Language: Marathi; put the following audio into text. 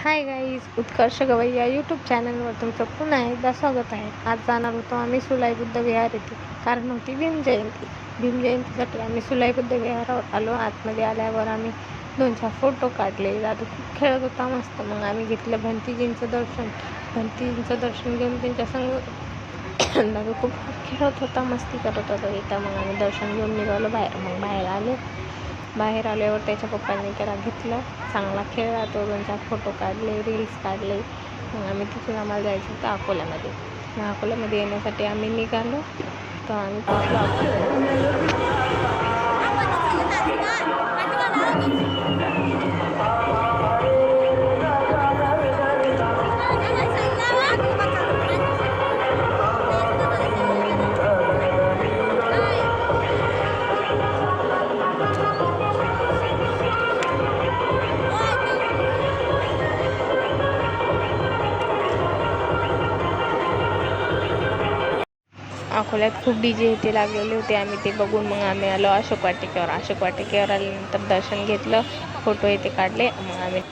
हाय गाईज उत्कर्ष गवई या यूट्यूब चॅनलवर तुमचं पुन्हा एकदा स्वागत आहे. आज जाणार होतो आम्ही सुलाई बुद्ध विहार येथे. कारण होती भीम जयंती. भीम जयंतीसाठी आम्ही सुलाई बुद्ध विहारावर आलो. आतमध्ये आल्यावर आम्ही दोन चार फोटो काढले. दादू खूप खेळत होता मस्त. मग आम्ही घेतलं भंतीजींचं दर्शन. भंतीजींचं दर्शन घेऊन त्यांच्या संग दादू खूप खेळत होता मस्ती करत होता. इथं मग आम्ही दर्शन घेऊन निघालो बाहेर. मग बाहेर आले. बाहेर आल्यावर त्याच्या पप्पांनी त्याला घेतलं. चांगला खेळला तो दोन चार फोटो काढले रील्स काढले. मग आम्ही तिथून आम्हाला जायचं होतं अकोल्यामध्ये. मग अकोल्यामध्ये येण्यासाठी आम्ही निघालो. तर आम्ही पोचलो अकोला अकोल्यात खूप डी जे इथे लागलेले होते. आम्ही ते बघून मग आम्ही आलो अशोक वाटिकेवर. अशोक वाटिकेवर आल्यानंतर दर्शन घेतलं फोटो इथे काढले मग आम्ही